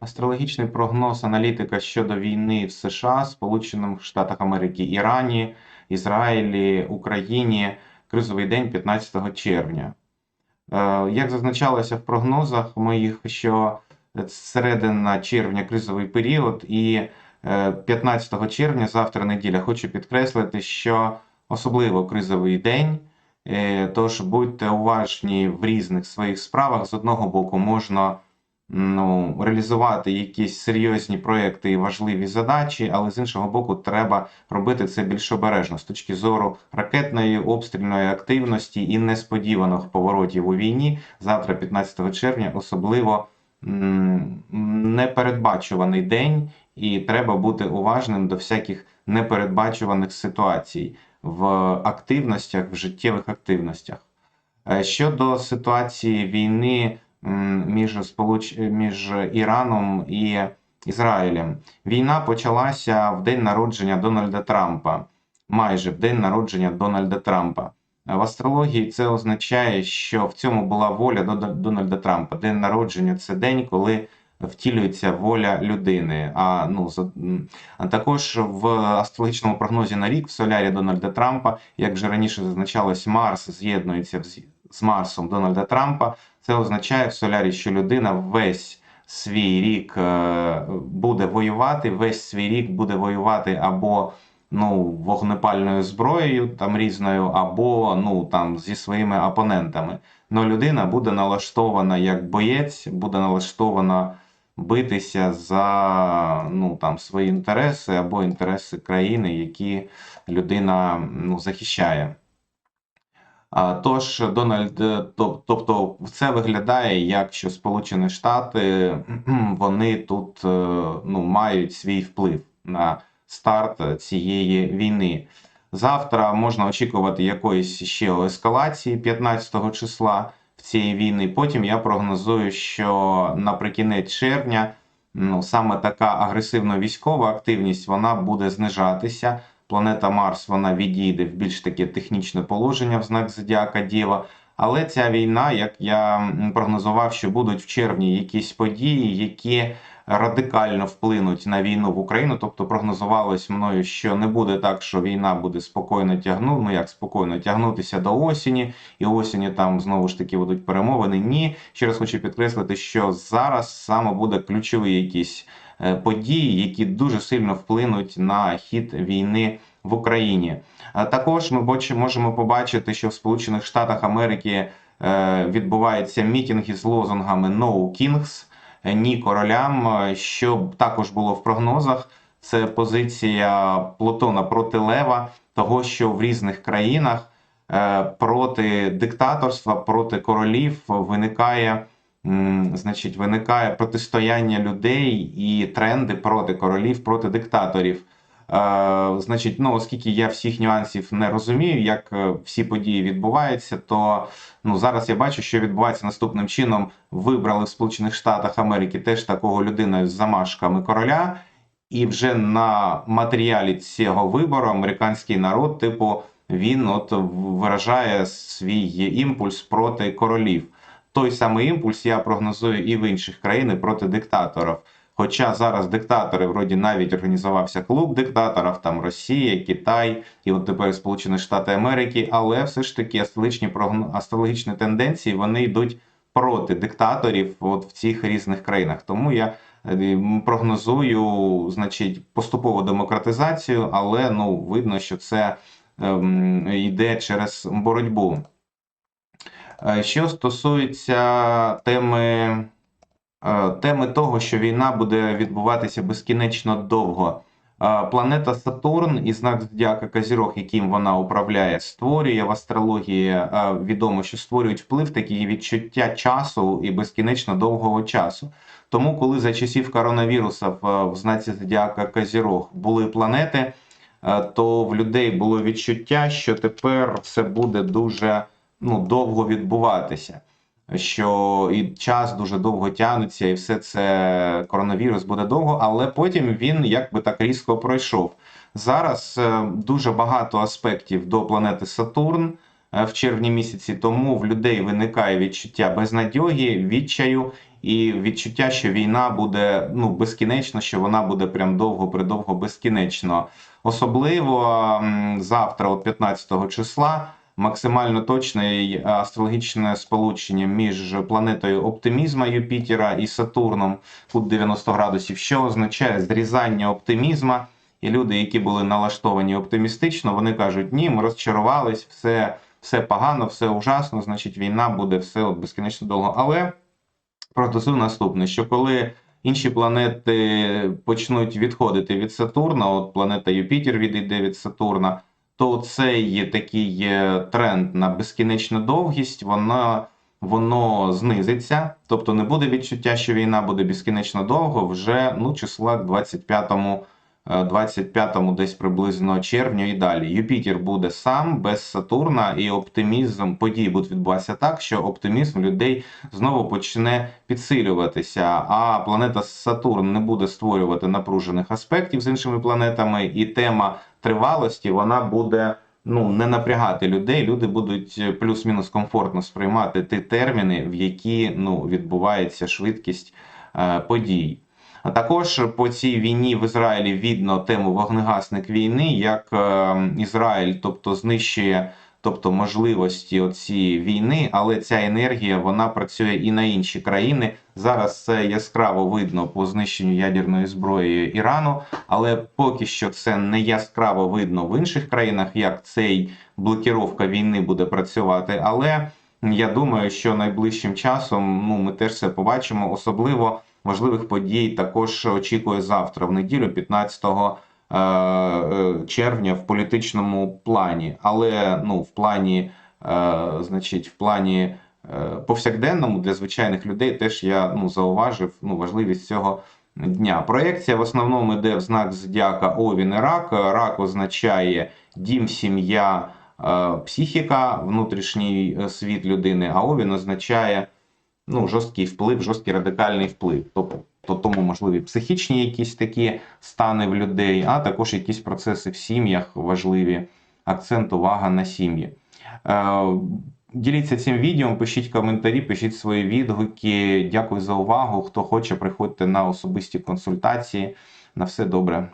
Астрологічний прогноз аналітика щодо війни в США, Сполучених Штатах Америки, Ірані, Ізраїлі, Україні. Кризовий день 15 червня. Е, Як зазначалося в прогнозах моїх, що середина червня кризовий період, і е, 15 червня, завтра неділя, хочу підкреслити, що особливо кризовий день. Е, Тож будьте уважні в різних своїх справах. З одного боку, можна ну, реалізувати якісь серйозні проекти і важливі задачі, але з іншого боку, треба робити це більш обережно з точки зору ракетної обстрільної активності і несподіваних поворотів у війні. Завтра, 15 червня, особливо непередбачуваний день, і треба бути уважним до всяких непередбачуваних ситуацій в активностях, в життєвих активностях. Е, Щодо ситуації війни між, сполуч... між Іраном і Ізраїлем, війна почалася в день народження Дональда Трампа, майже в день народження Дональда Трампа. В астрології це означає, що в цьому була воля до Дональда Трампа. День народження це день, коли втілюється воля людини. А ну а також в астрологічному прогнозі на рік в солярі Дональда Трампа, як вже раніше зазначалось, Марс з'єднується з- Марсом Дональда Трампа. Це означає в солярі, що людина весь свій рік е, буде воювати, весь свій рік буде воювати або ну, вогнепальною зброєю там різною, або ну там зі своїми опонентами. Но людина буде налаштована як боєць, буде налаштована битися за ну, там, свої інтереси або інтереси країни, які людина ну, захищає. Тож Дональд, е, тобто це виглядає як що Сполучені Штати вони тут е, ну, мають свій вплив на старт цієї війни. Завтра можна очікувати якоїсь ще ескалації 15 числа в цієї війни. Потім я прогнозую, що наприкінець червня ну, саме така агресивно військова активність вона буде знижатися. Планета Марс вона відійде в більш таке технічне положення в знак Зодіака Дєва. Але ця війна, як я прогнозував, що будуть в червні якісь події, які радикально вплинуть на війну в Україну. Тобто прогнозувалось мною, що не буде так, що війна буде спокійно тягнути, ну як спокійно тягнутися до осені, і осені там знову ж таки будуть перемовини. Ні, ще раз хочу підкреслити, що зараз саме буде ключові якісь е, події, які дуже сильно вплинуть на хід війни в Україні. А Також ми можемо побачити, що в Сполучених Штатах Америки е, відбуваються мітинги з лозунгами «No Kings», е, ні королям, е, що також було в прогнозах. Це позиція Плутона проти Лева, того, що в різних країнах е, проти диктаторства, проти королів виникає, значить, виникає протистояння людей і тренди проти королів, проти диктаторів. Е, значить, ну, оскільки я всіх нюансів не розумію, як е, всі події відбуваються, то ну, зараз я бачу, що відбувається наступним чином. Вибрали в Сполучених Штатах Америки теж такого людину з замашками короля, і вже на матеріалі цього вибору американський народ, типу, він от виражає свій імпульс проти королів. Той самий імпульс я прогнозую і в інших країнах проти диктаторів. Хоча зараз диктатори, вроді навіть організувався клуб диктаторів, там Росія, Китай і от тепер Сполучені Штати Америки, але все ж таки астрологічні астрологічні тенденції вони йдуть проти диктаторів от в цих різних країнах. Тому я е, прогнозую, значить, поступову демократизацію, але ну видно, що це ем, йде через боротьбу. Е, Що стосується теми, е, теми того, що війна буде відбуватися безкінечно довго. Е, Планета Сатурн і знак Зодіака Козірог, яким вона управляє, створює в астрології відомо, що створюють вплив такі відчуття часу і безкінечно довгого часу. Тому, коли за часів коронавіруса в, знаці Зодіака Козірог були планети, то в людей було відчуття, що тепер все буде дуже ну, довго відбуватися. Що і час дуже довго тягнеться, і все це коронавірус буде довго, але потім він якби так різко пройшов. Зараз е, дуже багато аспектів до планети Сатурн е, в червні місяці, тому в людей виникає відчуття безнадьоги, відчаю, і відчуття, що війна буде ну, безкінечна, що вона буде прям довго, придовго безкінечно. Особливо завтра, от 15 числа, максимально точне й астрологічне сполучення між планетою оптимізма Юпітера і Сатурном, кут 90 градусів, що означає зрізання оптимізма. І люди, які були налаштовані оптимістично, вони кажуть: ні, ми розчарувались, все, все погано, все ужасно, значить, війна буде все от безкінечно довго. Але прогнозую наступне: що коли інші планети почнуть відходити від Сатурна, от планета Юпітер відійде від Сатурна, то цей такий е, тренд на безкінечну довгість, вона. Воно знизиться, тобто не буде відчуття, що війна буде безкінечно довго, вже ну, числа к 25-му, е, 25-му десь приблизно червня і далі. Юпітер буде сам без Сатурна, і оптимізм подій буде відбуватися так, що оптимізм людей знову почне підсилюватися. А планета Сатурн не буде створювати напружених аспектів з іншими планетами, і тема тривалості вона буде ну, не напрягати людей. Люди будуть плюс-мінус комфортно сприймати ті терміни, в які ну, відбувається швидкість е, подій. А також по цій війні в Ізраїлі видно тему вогнегасник війни, як е, Ізраїль, тобто знищує. Тобто можливості цієї війни, але ця енергія вона працює і на інші країни. Зараз це яскраво видно по знищенню ядерної зброї Ірану, але поки що це не яскраво видно в інших країнах, як цей блокіровка війни буде працювати. Але я думаю, що найближчим часом ну ми теж це побачимо. Особливо важливих подій також очікує завтра, в неділю, 15 е, е, червня, в політичному плані, але ну в плані, е, значить, в плані е, повсякденному для звичайних людей теж я ну зауважив ну важливість цього. Дня проекція в основному йде в знак зодіака Овін і Рак. Рак означає дім, сім'я, е, психіка, внутрішній е, світ людини, а Овін означає ну, жорсткий вплив, жорсткий радикальний вплив. Тобто, то тому можливі психічні якісь такі стани в людей, а також якісь процеси в сім'ях важливі, акцент, увага на сім'ї. Е, Діліться цим відео, пишіть коментарі, пишіть свої відгуки. Дякую за увагу. Хто хоче, приходьте на особисті консультації. На все добре.